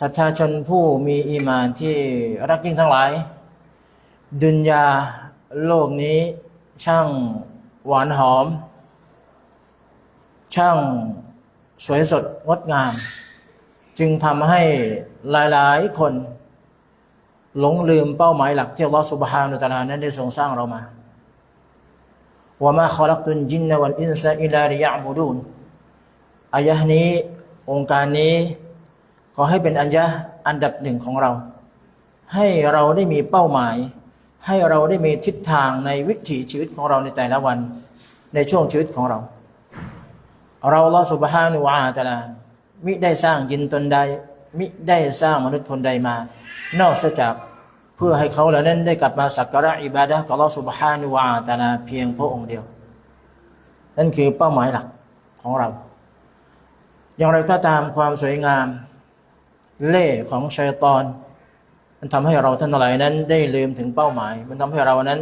ศรัทธาชนผู้มีอีมานที่รักยิ่งทั้งหลาย ดุนยาโลกนี้ช่างหวานหอม ช่างสวยสดงดงาม จึงทำให้หลาย ๆ คน หลงลืมเป้าหมายหลักที่อัลลอฮฺสุบฮานุตาลานั้นได้ทรงสร้างเรามาว่ามาขอลักตุนจินนวัลอินซาอิลาริยะบูดูนอายะนี้องค์การนี้ อให้เป็นอันยะอันดับหนึ่งของเรา ให้เราได้มีเป้าหมาย ให้เราได้มีทิศทางในวิถีชีวิตของเราในแต่ละวันในช่วงชีวิตของเรา เราลอสุบฮานุวาตะลามิได้สร้างยินตนใด มิได้สร้างมนุษย์คนใดมา นอกจากเพื่อให้เขาเหล่านั้นได้กลับมาสักการะอิบาดะกับลอสุบฮานุวาตะลาเพียงพระองค์เดียว นั่นคือเป้าหมายหลักของเรา อย่างไรก็ตามความสวยงาม เล่ของชัยตอน มันทำให้เราท่านทั้งหลายนั้นได้ลืมถึงเป้าหมาย มันทำให้เรานั้น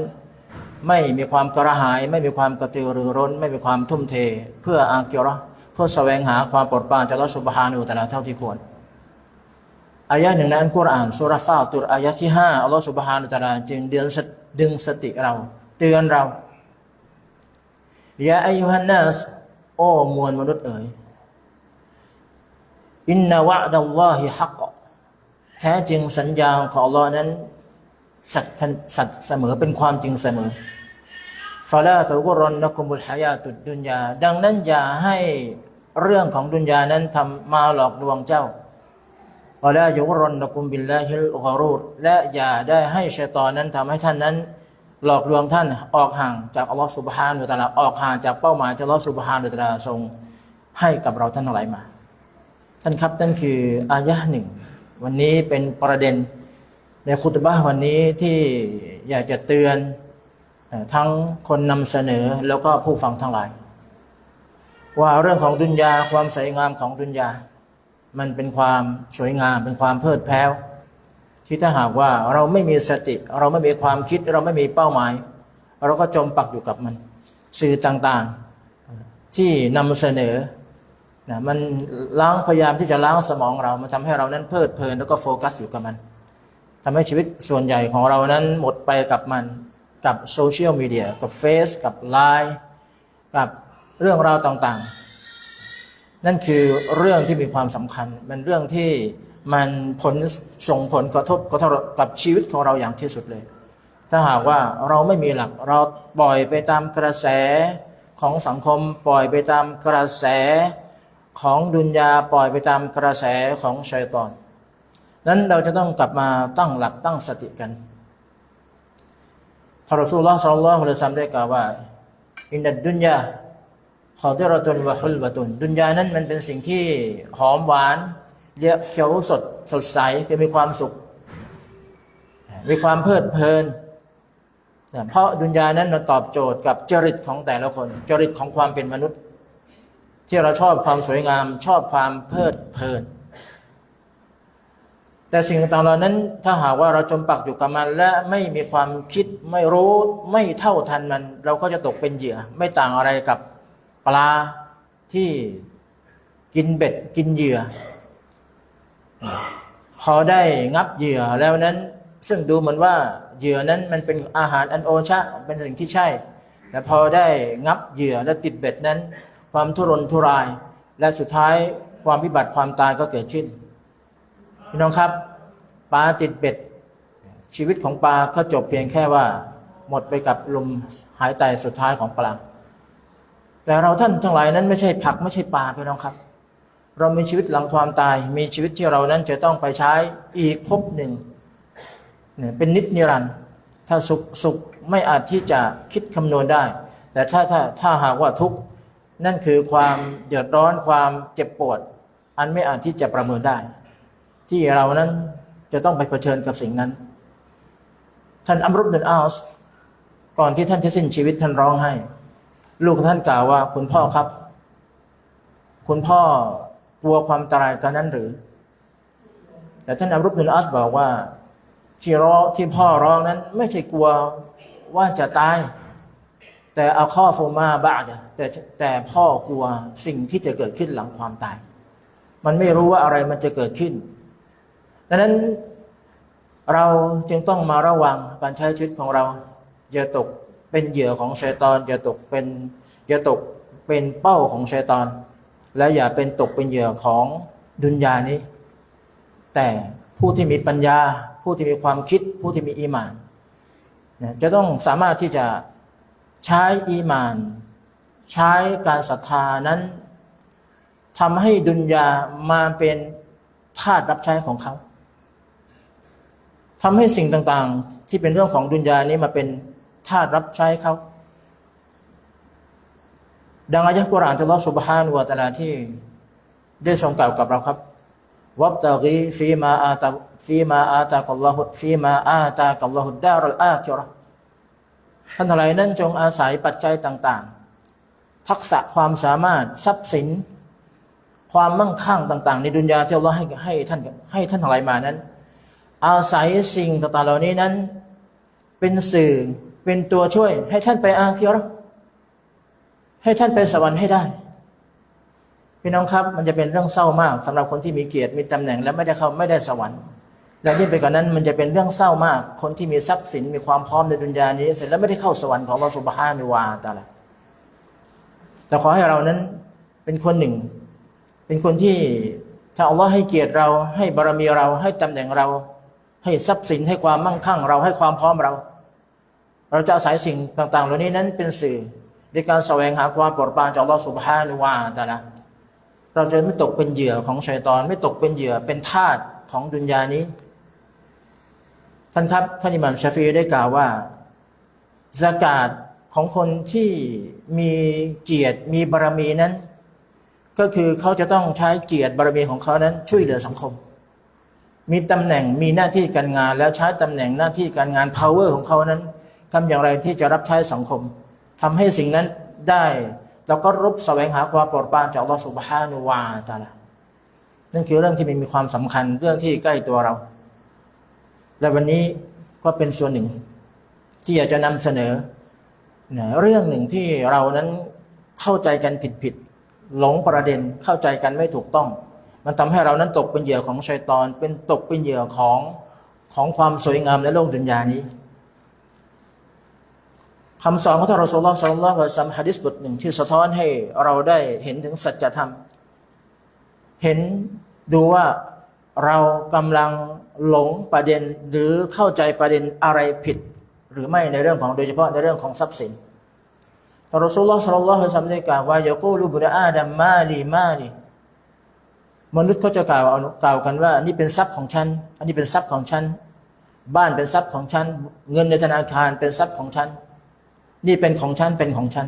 ไม่มีความกระหาย ไม่มีความกระตือรือร้น ไม่มีความทุ่มเท เพื่ออาเกียรเพื่อแสวงหาความปรดปรานจากอัลอสุบฮานูตะลาเท่าที่ควรอายะหนึ่งในอันกุรอานสุราฟาตุรอายะที่ห้าอัลลอฮฺสุบฮานุตะอาลาจึงเดือนดึงสติเรา เตือนเรายาอายุฮันนัสโอ้มวลมนุษย์เอ๋ย อินนาวะดัลลอฮิฮักกแท้จริงสัญญาของอัลลอฮ์นั้นสัตย์สัตย์เสมอเป็นความจริงเสมอฟาลาตะกุรอนนักุมุลฮายาตุดดุนยา ดังนั้นอย่าให้เรื่องของดุนยานั้นทำมาหลอกลวงเจ้าวาลายุกรอนนักุมบิลลาฮิลกอรูดและอย่าได้ให้ชัยตอนนั้นทำให้ท่านนั้น หลอกลวงท่านออกห่างจากอัลลอฮฺสุบฮานุตะลาออกห่างจากเป้าหมายที่อัลลอฮฺสุบฮานุตะลาทรง ให้กับเราท่านทั้งหลายมา ท่านครับนั่นคืออายะหนึ่ง วันนี้เป็นประเด็นในคุตบะห์วันนี้ที่อยากจะเตือนทั้งคนนำเสนอแล้วก็ผู้ฟังทั้งหลาย ว่าเรื่องของดุนยาความสวยงามของดุนยา มันเป็นความสวยงาม เป็นความเพลิดเพลินที่ถ้าหากว่าเราไม่มีสติ เราไม่มีความคิด เราไม่มีเป้าหมาย เราก็จมปักอยู่กับมัน สื่อต่างๆ ที่นำเสนอ นะมันล้างพยายามที่จะล้างสมองเรา มันทำให้เรานั้นเพลิดเพลินแล้วก็โฟกัสอยู่กับมันทำให้ชีวิตส่วนใหญ่ของเรานั้นหมดไปกับมันกับโซเชียลมีเดียกับเฟซกับไลน์กับเรื่องราวต่างๆ นั่นคือเรื่องที่มีความสำคัญ มันเรื่องที่มันผลส่งผลกระทบกระทบกับชีวิตของเราอย่างที่สุดเลย ถ้าหากว่าเราไม่มีหลักเราปล่อยไปตามกระแสของสังคมปล่อยไปตามกระแส ของดุนยาปล่อยไปตามกระแสของชัยตอน นั้นเราจะต้องกลับมาตั้งหลักตั้งสติกันท่านรอสูลลอฮ์สัลลัลลอฮุอะลัยฮิวะซัลลัมได้กล่าวว่าอินดัดดุนยาขอดิรตุนวะฮุลบะตุน ดุนยานั้นมันเป็นสิ่งที่หอมหวานเยอะเขียวสดสดใสคือมีความสุข มีความเพลิดเพลินเพราะดุนยานั้นมันตอบโจทย์กับจริตของแต่ละคน จริตของความเป็นมนุษย์ ที่เราชอบความสวยงาม ชอบความเพลิดเพลิน แต่สิ่งต่างๆเหล่านั้นถ้าหากว่าเราจมปักอยู่กับมัน และไม่มีความคิดไม่รู้ไม่เท่าทันมัน เราก็จะตกเป็นเหยื่อ ไม่ต่างอะไรกับปลาที่กินเบ็ดกินเหยื่อ พอได้งับเหยื่อแล้วนั้น ซึ่งดูเหมือนว่าเหยื่อนั้นมันเป็นอาหารอันโอชะเป็นสิ่งที่ใช่ แต่พอได้งับเหยื่อและติดเบ็ดนั้น ความทุรนทุราย และสุดท้ายความพิบัติความตายก็เกิดขึ้นพี่น้องครับปลาติดเบ็ด ชีวิตของปลาก็จบเพียงแค่ว่า หมดไปกับลมหายใจสุดท้ายของปลาแต่เราท่านทั้งหลายนั้นไม่ใช่ผักไม่ใช่ปลาพี่น้องครับ เรามีชีวิตหลังความตาย มีชีวิตที่เรานั้นจะต้องไปใช้อีกภพหนึ่งเนี่ยเป็นนิจนิรันดร์ถ้าสุขสุขไม่อาจที่จะคิดคำนวณได้ แต่ถ้าถ้าถ้าหากว่าทุกข์ นั่นคือความเดือดร้อนความเจ็บปวด อันไม่อาจที่จะประเมินได้ ที่เรานั้นจะต้องไปเผชิญกับสิ่งนั้น ท่านอัมรุบดุลอาสก่อนที่ท่านจะสิ้นชีวิตท่านร้องไห้ ลูกท่านกล่าวว่าคุณพ่อครับ คุณพ่อกลัวความตายตอนนั้นหรือ แต่ท่านอัมรุบดุลอาสบอกว่าที่ร้องที่พ่อร้องนั้น ไม่ใช่กลัวว่าจะตาย แต่เอาข้อฟูมาบ้าแต่แต่พ่อกลัวสิ่งที่จะเกิดขึ้นหลังความตาย มันไม่รู้ว่าอะไรมันจะเกิดขึ้น ดังนั้นเราจึงต้องมาระวังการใช้ชีวิตของเรา อย่าตกเป็นเหยื่อของชัยตอน อย่าตกเป็นอย่าตกเป็นเป้าของชัยตอน และอย่าเป็นตกเป็นเหยื่อของดุนยานี้ แต่ผู้ที่มีปัญญา ผู้ที่มีความคิด ผู้ที่มีอีมานจะต้องสามารถที่จะ ใช้อีมาน ใช้การศรัทธานั้นทำให้ดุนยามาเป็นทาสรับใช้ของเขาทำให้สิ่งต่างๆ ที่เป็นเรื่องของดุนยานี้มาเป็นทาสรับใช้เขาดังอายะห์กุรอานที่อัลลอฮฺสุบฮานุวะตะอาลาที่ได้ทรงกล่าวกับเราครับวับตะกีฟีมาอาตาฟีมาอาตากัลลอฮุฟีมาอาตากัลลอฮุดารัลอาคิเราะ ท่านทั้งหลายนั้นจงอาศัยปัจจัยต่าง ๆ ทักษะความสามารถทรัพย์สิน ความมั่งคั่งต่าง ๆ ในดุนยาที่อัลลอฮ์ให้ให้ท่านให้ท่านทั้งหลายมานั้น อาศัยสิ่งต่างๆเหล่านี้นั้น เป็นสื่อเป็นตัวช่วย ให้ท่านไปอาคิเรให้ท่านไปสวรรค์ให้ได้พี่น้องครับมันจะเป็นเรื่องเศร้ามากสำหรับคนที่มีเกียรติมีตำแหน่ง และไม่ได้เข้าไม่ได้สวรรค์ และยิ่งไปกว่านั้นมันจะเป็นเรื่องเศร้ามาก คนที่มีทรัพย์สินมีความพร้อมในดุนยานี้ เสร็จแล้วไม่ได้เข้าสวรรค์ของอัลลอฮฺสุบฮานุวาตาลาแต่ขอให้เรานั้นเป็นคนหนึ่ง เป็นคนที่ถ้าอัลลอฮ์ให้เกียรติเรา ให้บารมีเรา ให้ตำแหน่งเรา ให้ทรัพย์สินให้ความมั่งคั่ง เราให้ความพร้อมเรา เราจะอาศัยสิ่งต่าง ๆ เหล่านี้นั้นเป็นสื่อในการแสวงหาความโปรดปรานจากอัลลอฮฺสุบฮานุวาตาลาเราจะไม่ตกเป็นเหยื่อของชัยตอน ไม่ตกเป็นเหยื่อเป็นทาสของดุนยานี้ ท่านครับท่านอิหม่ามชาฟีได้กล่าวว่าสกาศของคนที่มีเกียรติมีบารมีนั้น ก็คือเขาจะต้องใช้เกียรติบารมีของเขานั้น ช่วยเหลือสังคม มีตำแหน่งมีหน้าที่การงาน แล้วใช้ตำแหน่งหน้าที่การงาน power ของเขานั้นทำอย่างไรที่จะรับใช้สังคมทำให้สิ่งนั้นได้แล้วก็รบแสวงหาความโปรดปรานจากอัลลอฮฺสุบฮานุวาตาลานั่นคือเรื่องที่มันมีความสำคัญเรื่องที่ใกล้ตัวเรา และวันนี้ก็เป็นส่วนหนึ่ง ที่อยากจะนำเสนอนะเรื่องหนึ่งที่เรานั้นเข้าใจกันผิดผิดหลงประเด็นเข้าใจกันไม่ถูกต้อง มันทำให้เรานั้นตกเป็นเหยื่อของชัยตอน เป็นตกเป็นเหยื่อของของความสวยงามในโลกดุนยานี้คำสอนของท่านรอสูลลอฮ์สัลลัลลอฮุอะลัยฮิวะซัลลัมฮะดิษบทหนึ่งที่สะท้อนให้เราได้เห็นถึงสัจธรรม เห็นดูว่าเรากำลัง หลงประเด็นหรือเข้าใจประเด็นอะไรผิด หรือไม่ในเรื่องของโดยเฉพาะในเรื่องของทรัพย์สินท่านรอสูลลอฮ์สัลลัลลอฮุอะลัยฮิวะซัมได้กล่าวว่ายกูลูบุนอาดัมมาลีมาลีมนุษย์เขาจะกล่าวกล่าวกันว่า นี่เป็นทรัพย์ของฉัน อันนี้เป็นทรัพย์ของฉัน บ้านเป็นทรัพย์ของฉัน เงินในธนาคารเป็นทรัพย์ของฉัน นี่เป็นของฉัน เป็นของฉัน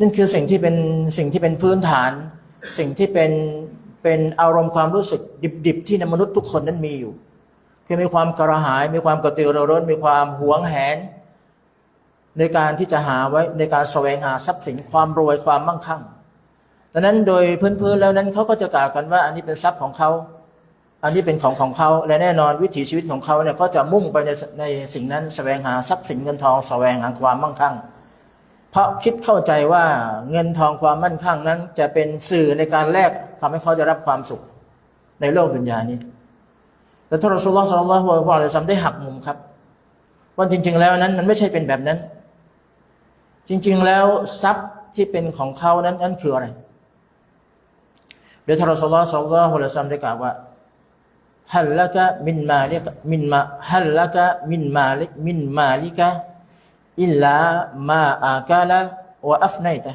นั่นคือสิ่งที่เป็นสิ่งที่เป็นพื้นฐาน สิ่งที่เป็น เป็นอารมณ์ความรู้สึกดิบๆ ที่ในมนุษย์ทุกคนนั้นมีอยู่ คือมีความกระหาย มีความกระตือรือร้น มีความหวงแหน ในการที่จะหาไว้ในการแสวงหาทรัพย์สินความรวยความมั่งคั่งดังนั้นโดยพื้นๆแล้วนั้นเขาก็จะกล่าวกันว่า อันนี้เป็นทรัพย์ของเขา อันนี้เป็นของของเขาและแน่นอนวิถีชีวิตของเขาเนี่ยก็จะมุ่งไปในในสิ่งนั้นแสวงหาทรัพย์สินเงินทองแสวงหาความมั่งคั่ง เพราะคิดเข้าใจว่าเงินทองความมั่นคงนั้น จะเป็นสื่อในการแลกทำให้เขาจะรับความสุข ในโลกดุนยานี้ แต่ท่านรอสุลลอฮ์สัลลัลลอฮุอะลัยฮิวะซัลลัมได้หักมุมครับว่าจริง ๆ แล้วนั้นมันไม่ใช่เป็นแบบนั้น จริง ๆ แล้วทรัพย์ที่เป็นของเขานั้นนั้นคืออะไรเดี๋ยวท่านรอสุลลอฮ์สัลลัลลอฮุอะลัยฮิวะซัลลัมได้กล่าวว่าฮัลละกะมินมาลิกมินมาฮัลละกะมินมาลิกมินมาลิกะ อิลลามาอากาละวะอัฟไนตะ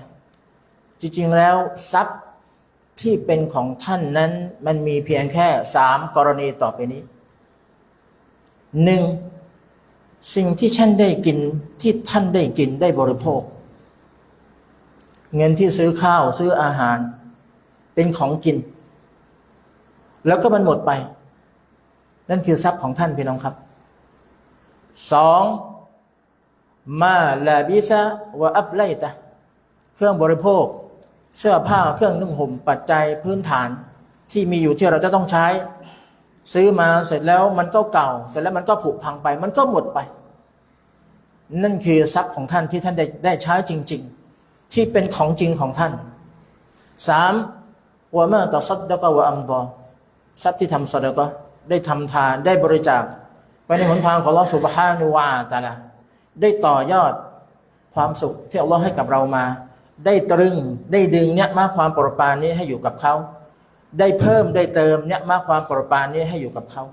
จริงๆแล้วทรัพย์ที่เป็นของท่านนั้น มันมีเพียงแค่สามกรณีต่อไปนี้หนึ่งสิ่งที่ท่านได้กินที่ท่านได้กินได้บริโภค เงินที่ซื้อข้าวซื้ออาหาร เป็นของกิน แล้วก็มันหมดไป นั่นคือทรัพย์ของท่านพี่น้องครับสอง มาลาบิซาวะอับไลตะเครื่องบริโภค เสื้อผ้าเครื่องนุ่งห่มปัจจัยพื้นฐานที่มีอยู่ที่เราจะต้องใช้ ซื้อมาเสร็จแล้วมันก็เก่า เสร็จแล้วมันก็ผุพังไป มันก็หมดไป นั่นคือทรัพย์ของท่านที่ท่านได้ได้ใช้จริง ๆ ที่เป็นของจริงของท่านสามวะมาตัสัดดะกะวะอัมดอทรัพย์ที่ทำสดก็ได้ทำทานได้บริจาค ไปในหนทางของอัลอสุบฮานุวาตะละ ได้ต่อยอดความสุขที่อัลลอฮ์ให้กับเรามา ได้ตรึงได้ดึงเนี่ยมาความโปรปานนี้ให้อยู่กับเขา ได้เพิ่มได้เติมเนี่ยมาความโปรปานนี้ให้อยู่กับเขา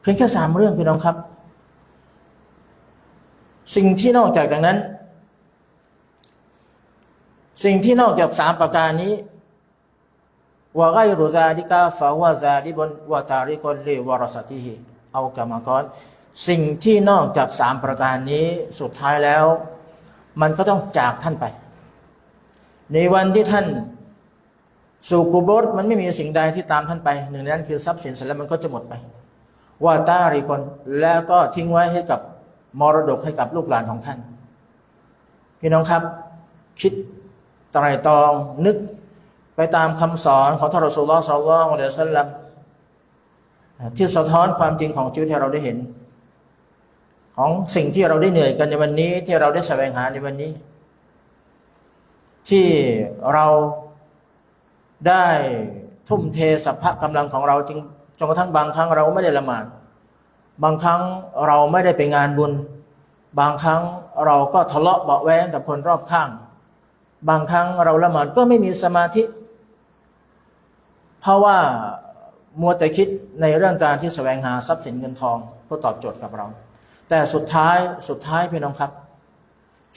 เพียงแค่สามเรื่องพี่น้องครับ สิ่งที่นอกจากจากนั้น สิ่งที่นอกจากสามประการนี้วะไกรุซาดิกาฟาวะซาดิบนวะตาริกลเลวรสติฮิเอากรรมกร สิ่งที่นอกจากสามประการนี้สุดท้ายแล้ว มันก็ต้องจากท่านไป ในวันที่ท่านสู่กุบรมันไม่มีสิ่งใดที่ตามท่านไป หนึ่งในนั้นคือทรัพย์สินเสร็จแล้วมันก็จะหมดไปว่าตาริกลแล้วก็ทิ้งไว้ให้กับมรดกให้กับลูกหลานของท่าน พี่น้องครับ คิดไตรตรองนึกไปตามคำสอนของทารสูลลอฮ์สัลลัลลอฮุอะลัยฮิสัลลัมที่สะท้อนความจริงของชีวิตที่เราได้เห็น ของสิ่งที่เราได้เหนื่อยกันในวันนี้ ที่เราได้แสวงหาในวันนี้ ที่เราได้ทุ่มเทสัพพะกำลังของเราจริงจนกระทั่งบางครั้งเราไม่ได้ละหมาดบางครั้งเราไม่ได้ไปงานบุญ บางครั้งเราก็ทะเลาะเบาแวงกับคนรอบข้าง บางครั้งเราละหมาดก็ไม่มีสมาธิ เพราะว่ามัวแต่คิดในเรื่องการที่แสวงหาทรัพย์สินเงินทองเพื่อตอบโจทย์กับเรา แต่สุดท้ายสุดท้ายพี่น้องครับ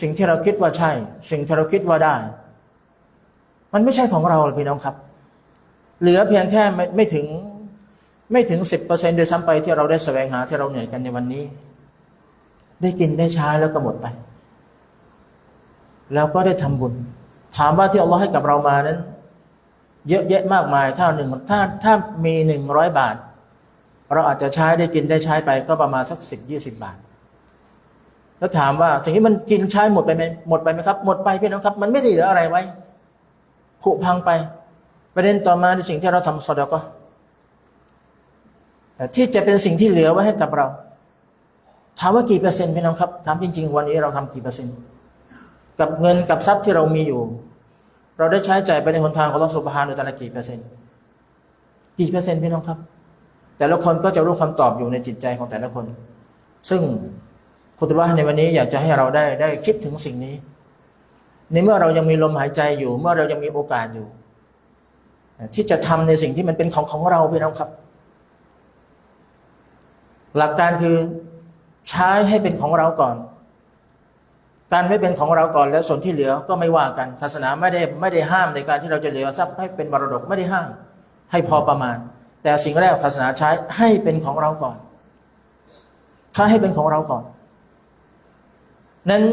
สิ่งที่เราคิดว่าใช่ สิ่งที่เราคิดว่าได้ มันไม่ใช่ของเราพี่น้องครับ เหลือเพียงแค่ไม่ไม่ถึงไม่ถึงสิบเปอร์เซ็นต์โดยซ้ำไปที่เราได้แสวงหาที่เราเหนื่อยกันในวันนี้ ได้กินได้ใช้แล้วก็หมดไป แล้วก็ได้ทำบุญ ถามว่าที่อัลลอฮ์ให้กับเรามานั้น เยอะแยะมากมายถ้าหนึ่งถ้าถ้ามีหนึ่งร้อยบาท เราอาจจะใช้ได้กินได้ใช้ไปก็ประมาณสักสิบยี่สิบบาท แล้วถามว่าสิ่งที่มันกินใช้หมดไปไหมหมดไปไหมครับ หมดไปพี่น้องครับ มันไม่ได้เหลืออะไรไว้ผุพังไป ประเด็นต่อมาในสิ่งที่เราทำสอดก็แต่ที่จะเป็นสิ่งที่เหลือไว้ให้กับเรา ถามว่ากี่เปอร์เซ็นต์พี่น้องครับถามจริง ๆ วันนี้เราทำกี่เปอร์เซ็นต์ กับเงินกับทรัพย์ที่เรามีอยู่ เราได้ใช้จ่ายไปในหนทางของลอสุบฮานุตะลากี่เปอร์เซ็นต์กี่เปอร์เซ็นต์พี่น้องครับ แต่ละคนก็จะรู้คำตอบอยู่ในจิตใจของแต่ละคน ซึ่ง คุณตุบะในวันนี้อยากจะให้เราได้ได้คิดถึงสิ่งนี้ ในเมื่อเรายังมีลมหายใจอยู่ เมื่อเรายังมีโอกาสอยู่ ที่จะทำในสิ่งที่มันเป็นของของเราพี่น้องครับ หลักการคือใช้ให้เป็นของเราก่อน การไม่เป็นของเราก่อนแล้วส่วนที่เหลือก็ไม่ว่ากันศาสนาไม่ได้ไม่ได้ห้ามในการที่เราจะเหลือทรัพย์ให้เป็นมรดกไม่ได้ห้าม ให้พอประมาณ แต่สิ่งแรกศาสนาใช้ให้เป็นของเราก่อนถ้าให้เป็นของเราก่อน นั้น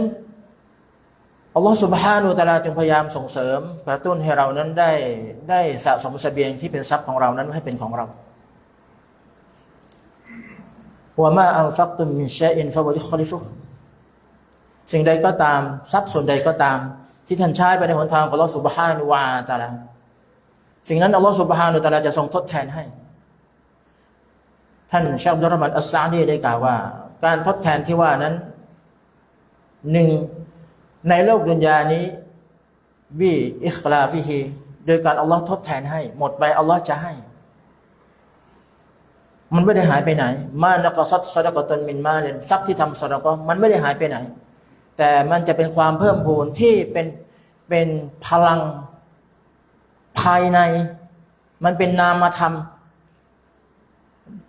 อัลลอฮฺสุบฮานูตะลาจึงพยายามส่งเสริม กระตุ้นให้เรานั้นได้ได้สะสมเสบียงที่เป็นทรัพย์ของเรานั้นให้เป็นของเราว่ามาอัลฟักตุมมินชัยอินฟะวะลิคอลิฟุสิ่งใดก็ตาม ทรัพย์ส่วนใดก็ตาม ที่ท่านใช้ไปในหนทางของอัลลอฮฺสุบฮานุวาตะลาสิ่งนั้นอัลลอฮฺสุบฮานุตะลาจะทรงทดแทนให้ ท่านชาบดุลรมันอัสซาดีได้กล่าวว่า การทดแทนที่ว่านั้น หนึ่งในโลกดุนยานี้วิอิคลาฟิฮีโดยการอัลลอฮ์ทดแทนให้ หมดไปอัลลอฮ์จะให้ มันไม่ได้หายไปไหน มานักซัดซดกตนมินมาเลนทรัพย์ที่ทำซดก็มันไม่ได้หายไปไหน แต่มันจะเป็นความเพิ่มพูนที่เป็นเป็นพลังภายใน มันเป็นนามธรรม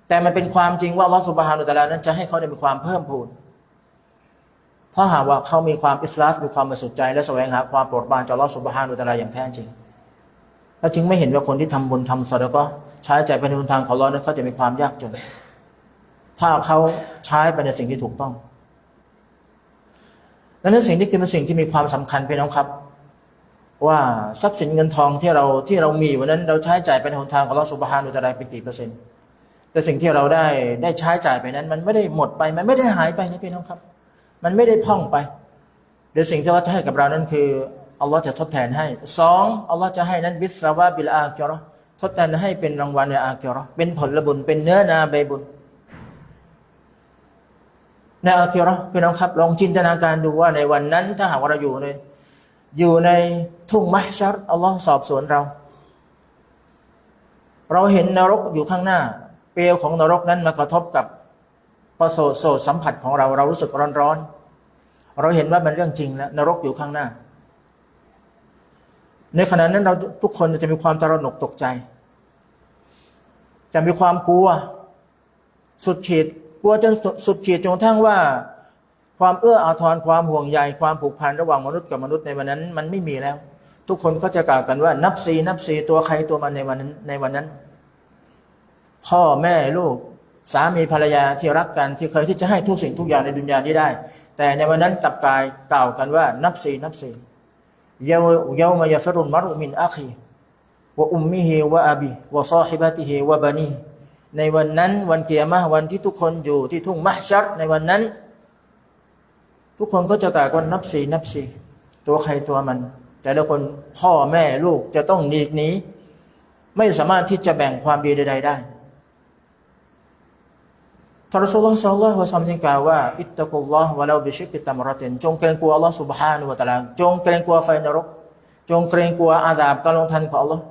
แต่มันเป็นความจริงว่าอัลลอฮ์สุบฮานุตะลานั้นจะให้เขาได้มีความเพิ่มพูน ถ้าหากว่าเขามีความอิสลาสมีความบริสุทธิ์ใจและแสวงหาความโปรดปรานจากอัลอสุบฮานุตะลาอย่างแท้จริง แล้วจึงไม่เห็นว่าคนที่ทำบุญทำสดก็ใช้ใจไปในทางของอัลอฮ์นั้นเขาจะมีความยากจน ถ้าเขาใช้ไปในสิ่งที่ถูกต้องและนั่นสิ่งที่คือเป็นสิ่งที่มีความสำคัญพี่น้องครับ ว่าทรัพย์สินเงินทองที่เราที่เรามีวันนั้นเราใช้จ่ายไปในหนทางของอัลลอฮ์สุบฮานุตะลาไปกี่เปอร์เซ็นต์แต่สิ่งที่เราได้ได้ใช้จ่ายไปนั้น มันไม่ได้หมดไปมันไม่ได้หายไปนะพี่น้องครับ มันไม่ได้พ่องไปเดี๋ยวสิ่งที่เราจะให้กับเรานั้นคืออัลลอฮ์จะทดแทนให้สองอัลลอฮ์จะให้นั้นบิสราวาบิลอาคิราะห์ทดแทนให้เป็นรางวัลในอาคิราะห์เป็นผลบุญเป็นเนื้อนาใบบุญในอาคิราะห์พี่น้องครับ ลองจินตนาการดูว่าในวันนั้น ถ้าหากว่าเราอยู่ในอยู่ในทุ่งมัชชัรอัลลอฮ์สอบสวนเรา เราเห็นนรกอยู่ข้างหน้า เปลวของนรกนั้นมากระทบกับ ประโสดโสดสัมผัสของเราเรารู้สึกร้อนร้อนๆเราเห็นว่ามันเรื่องจริงแล้วนรกอยู่ข้างหน้า ในขณะนั้นเราทุกคนจะมีความตระหนกตกใจ จะมีความกลัว สุดขีดกลัวจนสุดสุดขีดจนกระทั่งว่า ความเอื้ออาทรความห่วงใยความผูกพันระหว่างมนุษย์กับมนุษย์ในวันนั้น มันไม่มีแล้ว ทุกคนก็จะกล่าวกันว่า นับซีนับซีตัวใครตัวมันในวันนั้นในวันนั้น พ่อแม่ลูก สามีภรรยาที่รักกันที่เคยที่จะให้ทุกสิ่งทุกอย่างในดุนยานี้ได้ แต่ในวันนั้นกลับกลายกล่าวกันว่านับซีนับซีเยาวเยาวมายฟรุนมรุมินอาคีวะอุมมิฮิวะอบีวะซาฮิบะติฮิวะบานีในวันนั้นวันเกียรมะห์วันที่ทุกคนอยู่ที่ทุ่งมะชัรในวันนั้น ทุกคนก็จะกล่าวกันนับซีนับซีตัวใครตัวมัน แต่ละคนพ่อแม่ลูกจะต้องหนีกหนีไม่สามารถที่จะแบ่งความดีใดๆได้ ท่านรอสูลลอฮ์สัลลัลลอฮุอะลัยฮิวะซัลลัมจึงกล่าวว่าอิตตะกุลลอฮ์วะลาบิชิกกิตตัมรอตินจงเกรงกลัวอัลลอฮ์ سبحانه และ تعالى จงเกรงกลัวไฟนรก จงเกรงกลัวอาซาบการลงทันของอัลลอฮ์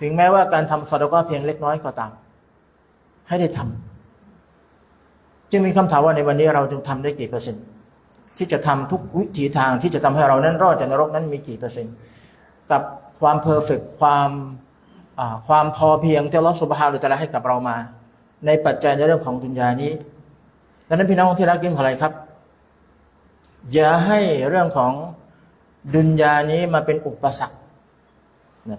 ถึงแม้ว่าการทำซอดก็เพียงเล็กน้อยก็ตาม ให้ได้ทำจึงมีคำถามว่าในวันนี้เราจึงทำได้กี่เปอร์เซ็นต์ ที่จะทำทุกวิถีทางที่จะทำให้เรานั้นรอดจากนรกนั้นมีกี่เปอร์เซ็นต์ กับความเพอร์เฟกความอ่าความพอเพียงที่อัลลอฮฺสุบฮานุตะอาลาให้กับเรามา ในปัจจัยในเรื่องของดุนยานี้ ดังนั้นพี่น้องที่รักยิ่งขออะไรครับ อย่าให้เรื่องของดุนยานี้มาเป็นอุปสรรค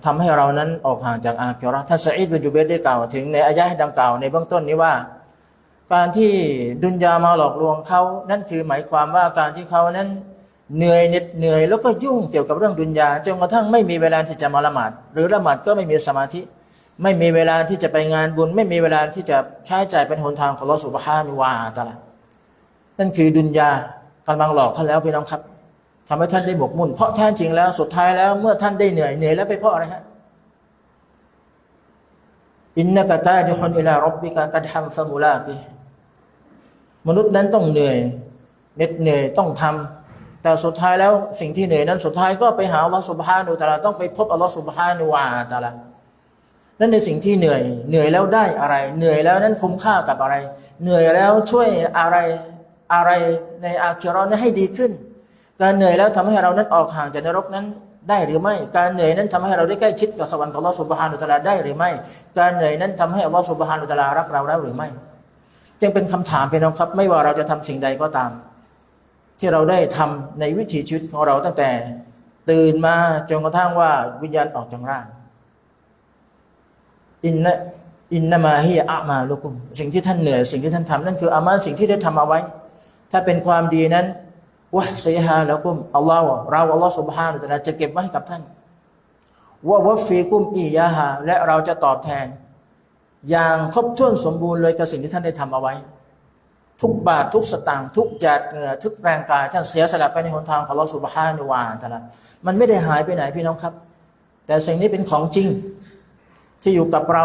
ทำให้เรานั้นออกห่างจากอาคิเราะห์ท่านสะอีดบินจูเบตได้กล่าวถึงในอายะห์ดังกล่าวในเบื้องต้นนี้ว่า การที่ดุนยามาหลอกลวงเขานั่นคือหมายความว่าการที่เขานั้นเหนื่อยเหน็ดเหนื่อยแล้วก็ยุ่งเกี่ยวกับเรื่องดุนยาจนกระทั่งไม่มีเวลาที่จะมาละหมาด หรือละหมาดก็ไม่มีสมาธิ ไม่มีเวลาที่จะไปงานบุญ ไม่มีเวลาที่จะใช้จ่ายเป็นหนทางของลอสุบฮานุวาตะละนั่นคือดุนยากำลังหลอกท่านแล้วพี่น้องครับทำให้ท่านได้หมกมุ่น เพราะแท้จริงแล้วสุดท้ายแล้ว เมื่อท่านได้เหนื่อยเหนื่อยแล้วไปเพราะอะไรฮะอินนักกาดิฮุนอิลารบบิกะกัดฮัมฟะมุลากิมนุษย์นั้นต้องเหนื่อยเหน็ดเหนื่อยต้องทำแต่สุดท้ายแล้วสิ่งที่เหนื่อยนั้นสุดท้ายก็ไปหาอัลลอฮฺสุบฮานุตะลาต้องไปพบอัลลอฮฺสุบฮานุวาตะลา นั่นในสิ่งที่เหนื่อย เหนื่อยแล้วได้อะไร เหนื่อยแล้วนั้นคุ้มค่ากับอะไร เหนื่อยแล้วช่วยอะไรอะไรในอาคิราะห์นั้นให้ดีขึ้น การเหนื่อยแล้วทำให้เรานั้นออกห่างจากนรกนั้นได้หรือไม่ การเหนื่อยนั้นทำให้เราได้ใกล้ชิดกับสวรรค์ของอัลลอฮฺสุบฮานุตะลาได้หรือไม่ การเหนื่อยนั้นทำให้อัลลอฮฺสุบฮานุตะลารักเราแล้วหรือไม่ จึงเป็นคำถามพี่น้องครับ ไม่ว่าเราจะทำสิ่งใดก็ตาม ที่เราได้ทำในวิถีชีวิตของเราตั้งแต่ ตื่นมาจนกระทั่งว่าวิญญาณออกจากร่าง อินนะอินนามาฮิยะอามาลุกุม สิ่งที่ท่านเหนื่อย สิ่งที่ท่านทำนั่นคืออามาสิ่งที่ได้ทำเอาไว้ ถ้าเป็นความดีนั้นวะซีฮาแล้วกุมอัลลอฮ์เราอัลลอฮ์สุบฮานุตะลาจะเก็บไว้ให้กับท่านวะวะฟีกุมอียาฮาและเราจะตอบแทน อย่างครบถ้วนสมบูรณ์เลยกับสิ่งที่ท่านได้ทำเอาไว้ ทุกบาททุกสตางค์ทุกหยาดเหงื่อทุกแรงกายท่านเสียสละไปในหนทางของอัลลอฮฺสุบฮานุวาตะละมันไม่ได้หายไปไหนพี่น้องครับ แต่สิ่งนี้เป็นของจริง ที่อยู่กับเรา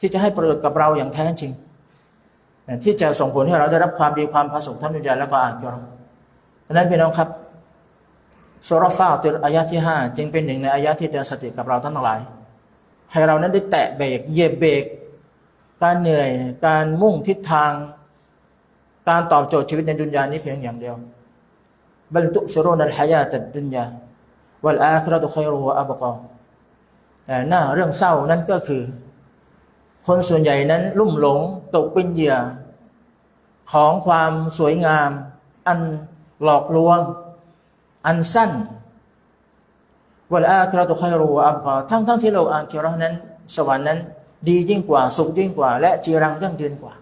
ที่จะให้ประโยชน์กับเราอย่างแท้จริง ที่จะส่งผลให้เราได้รับความดีความผสุกทั้งดุนยาและก็อ่านยอมดังนั้นพี่น้องครับสุรฟาติอายะที่ห้าจึงเป็นหนึ่งในอายะที่เตือนสติกับเราทั้งหลาย ให้เรานั้นได้แตะเบรกเยียบเบรกการเหนื่อย การมุ่งทิศทาง การตอบโจทย์ชีวิตในดุนยานี้เพียงอย่างเดียวบรรทุกชโรนัลฮายาตัดดุนยาวัลอาคราตุคอยรูวะอับกอแต่ หน้าเรื่องเศร้านั้นก็คือ คนส่วนใหญ่นั้นลุ่มหลงตกเป็นเหยื่อ ของความสวยงาม อันหลอกลวง อันสั้นวลาคราตุคอยรูอับกอทั้งทั้งที่โลกอาคิเราะห์นั้น สวรรค์นั้น ดียิ่งกว่าสุขยิ่งกว่า และจีรังยั่งยืนกว่า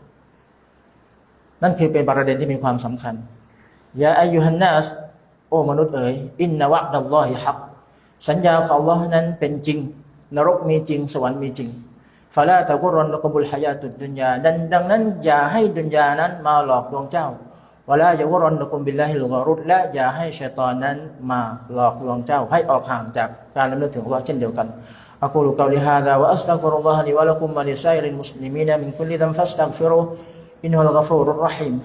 นั่นคือเป็นประเด็นที่มีความสำคัญยาอายุฮันนัสโอมนุษย์เอ๋ยอินนวะดัลลอฮิฮักสัญญาของ Allah นั้นเป็นจริง นรกมีจริง สวรรค์มีจริงฟาลาตะกุรอนละกบุลฮายาตุดดุนยาดังดังนั้น อย่าให้ดุนยานั้นมาหลอกลวงเจ้าวลาอย่าวรอนละกุมบิลลาฮิลกอรุดและอย่าให้ชัยตอนนั้นมาหลอกลวงเจ้า ให้ออกห่างจากการละเมิดถึง Allah เช่นเดียวกัน أقول قولي هذا وأستغفر الله لي ولكم ولسائر المسلمين من كل ذنب فاستغفروه إنه الغفور الرحيم